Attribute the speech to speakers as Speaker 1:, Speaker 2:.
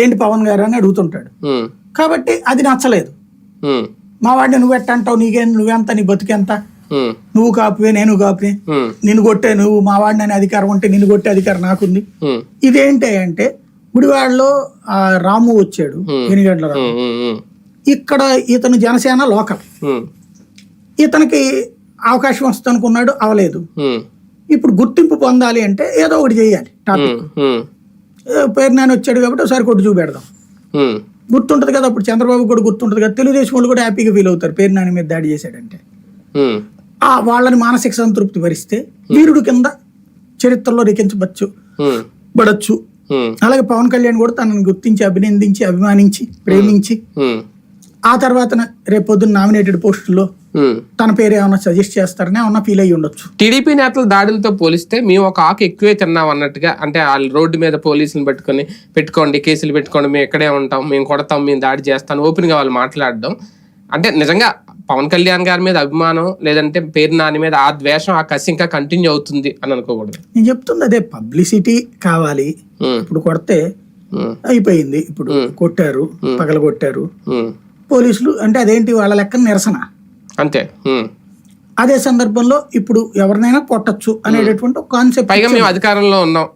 Speaker 1: ఏంటి పవన్ గారు అని అడుగుతుంటాడు. కాబట్టి అది నచ్చలేదు. మా వాడిని నువ్వు ఎట్టంటావు నీకేం నువ్వెంత నీ బతుకెంత నువ్వు కాపువే నేను కాపువే. నిన్ను కొట్టే నువ్వు మా వాడిని అనే అధికారం ఉంటే నిన్ను కొట్టే అధికారం నాకుంది. ఇదేంటి అంటే గుడివాడలో ఆ రాము వచ్చాడు ఎనిగంటల రాము. ఇక్కడ ఇతను జనసేన లోకల్. ఇతనికి అవకాశం వస్తుంది అనుకున్నాడు అవలేదు ఇప్పుడు గుర్తింపు పొందాలి అంటే ఏదో ఒకటి చేయాలి టాపిక్. పేరు నాని వచ్చాడు కాబట్టి ఒకసారి కొట్టు చూపెడదాం. గుర్తుంటది కదా అప్పుడు చంద్రబాబు కూడా గుర్తుంటది కదా తెలుగుదేశం వాళ్ళు కూడా హ్యాపీగా ఫీల్ అవుతారు పేరు నాని మీద దాడి చేశాడంటే. ఆ వాళ్ళని మానసిక సంతృప్తి భరిస్తే వీరుడు కింద చరిత్రలో లిఖించవచ్చు
Speaker 2: ఉమ్,
Speaker 1: పడచ్చు. అలాగే పవన్ కళ్యాణ్ కూడా తనని గుర్తించి అభినందించి అభిమానించి ప్రేమించి ఆ తర్వాత రేపు పొద్దున్న నామినేటెడ్ పోస్టుల్లో. తన పేరు ఏమైనా సజెస్ట్ చేస్తారని ఏమన్నా ఫీల్ అయ్యి ఉండొచ్చు.
Speaker 2: టీడీపీ నేతల దాడులతో పోలిస్తే మేము ఒక ఆకు ఎక్కువే తిన్నాం అన్నట్టుగా అంటే వాళ్ళు రోడ్డు మీద పోలీసులు పెట్టుకొని పెట్టుకోండి కేసులు పెట్టుకోండి మేము ఇక్కడే ఉంటాం మేము కొడతాం మేము దాడి చేస్తాం ఓపెన్గా వాళ్ళు మాట్లాడడం. అంటే నిజంగా పవన్ కళ్యాణ్ గారి మీద అభిమానం లేదంటే పేరు నాని మీద ఆ ద్వేషం ఆ కసి ఇంకా కంటిన్యూ అవుతుంది అని అనుకోకూడదు.
Speaker 1: నేను చెప్తుంది అదే పబ్లిసిటీ కావాలి. ఇప్పుడు కొడితే అయిపోయింది. ఇప్పుడు కొట్టారు పగల కొట్టారు పోలీసులు అంటే అదేంటి వాళ్ళ లెక్క నిరసన?
Speaker 2: అంతే.
Speaker 1: అదే సందర్భంలో ఇప్పుడు ఎవరినైనా కొట్టచ్చు అనేటటువంటి కాన్సెప్ట్
Speaker 2: పైగా మేము అధికారంలో ఉన్నాం.